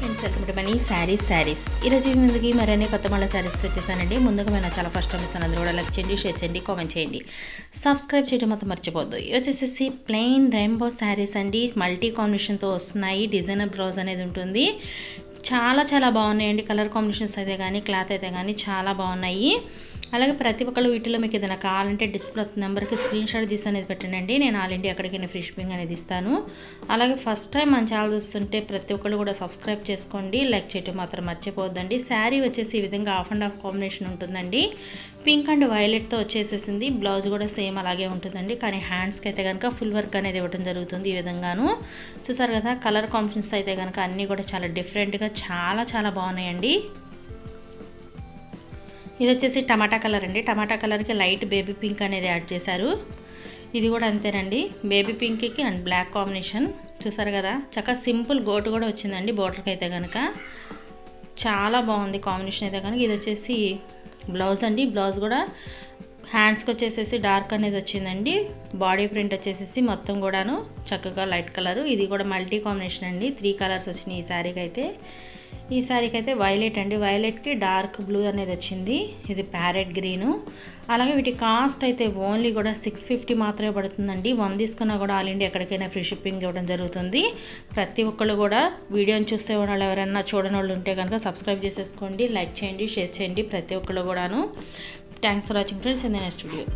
Friends welcome to Mani sarees sarees ఈరోజు ముందుకి మరిన్ని కొత్త మళ్ళీ శారీస్ తెచ్చేసానండి ముందుగా మేము చాలా ఫస్ట్ టైం ఇస్తాను అందరూ కూడా లైక్ చేయండి షేర్ చేయండి కామెంట్ చేయండి. సబ్స్క్రైబ్ చేయడం మొత్తం మర్చిపోద్దు ఇది వచ్చేసేసి ప్లెయిన్ రెయిన్బో శారీస్ అండి. మల్టీ కాంబినేషన్తో వస్తున్నాయి. డిజైనర్ బ్లౌజ్ అనేది ఉంటుంది. చాలా చాలా బాగున్నాయండి. కలర్ కాంబినేషన్స్ అయితే కానీ క్లాత్ అయితే కానీ చాలా బాగున్నాయి. అలాగే ప్రతి ఒక్కళ్ళు వీటిలో మీకు ఏదైనా కావాలంటే డిస్ప్లే నెంబర్కి స్క్రీన్ షాట్ తీసి అనేది పెట్టండి నేను ఆల్ ఇండియా ఎక్కడికైనా ఫ్రీ షిప్పింగ్ అనేది ఇస్తాను. అలాగే ఫస్ట్ టైం మన ఛానల్ చూస్తుంటే ప్రతి ఒక్కళ్ళు కూడా సబ్స్క్రైబ్ చేసుకోండి. లైక్ చేయటం మాత్రం మర్చిపోవద్దండి. శారీ వచ్చేసి ఈ విధంగా ఆఫ్ అండ్ ఆఫ్ కాంబినేషన్ ఉంటుందండి. పింక్ అండ్ వైలెట్తో వచ్చేసేసింది. బ్లౌజ్ కూడా సేమ్ అలాగే ఉంటుందండి. కానీ హ్యాండ్స్కి అయితే కనుక ఫుల్ వర్క్ అనేది ఇవ్వడం జరుగుతుంది ఈ విధంగాను. చూసారు కదా కలర్ కాంబినేషన్స్ అయితే కనుక అన్నీ కూడా చాలా డిఫరెంట్గా చాలా చాలా బాగున్నాయండి. ఇది వచ్చేసి టమాటా కలర్ అండి. టమాటా కలర్కి లైట్ బేబీ పింక్ అనేది యాడ్ చేశారు. ఇది కూడా అంతేనండి. బేబీ పింక్కి అండ్ బ్లాక్ కాంబినేషన్. చూసారు కదా? చక్కగా సింపుల్ గోటు కూడా వచ్చిందండి బోర్డర్కి అయితే కనుక చాలా బాగుంది కాంబినేషన్ అయితే కనుక ఇది వచ్చేసి బ్లౌజ్ అండి. బ్లౌజ్ కూడా హ్యాండ్స్కి వచ్చేసేసి డార్క్ అనేది వచ్చిందండి. బాడీ ప్రింట్ వచ్చేసేసి మొత్తం కూడాను చక్కగా లైట్ కలర్. ఇది కూడా మల్టీ కాంబినేషన్ అండి. త్రీ కలర్స్ వచ్చినాయి ఈ శారీకి అయితే. ఈ శారీకి అయితే వైలెట్ అండి వైలెట్కి డార్క్ బ్లూ అనేది వచ్చింది. ఇది ప్యారెట్ గ్రీను అలాగే వీటి కాస్ట్ అయితే ఓన్లీ కూడా సిక్స్ ఫిఫ్టీ మాత్రమే పడుతుందండి. వన్ తీసుకున్నా కూడా ఆల్ ఇండియా ఎక్కడికైనా ఫ్రీ షిప్పింగ్ ఇవ్వడం జరుగుతుంది. ప్రతి ఒక్కళ్ళు కూడా వీడియోని చూస్తే వాళ్ళు ఎవరైనా చూడని వాళ్ళు ఉంటే కనుక సబ్స్క్రైబ్ చేసేసుకోండి లైక్ చేయండి షేర్ చేయండి ప్రతి ఒక్కళ్ళు కూడాను. Thanks for watching friends in the next video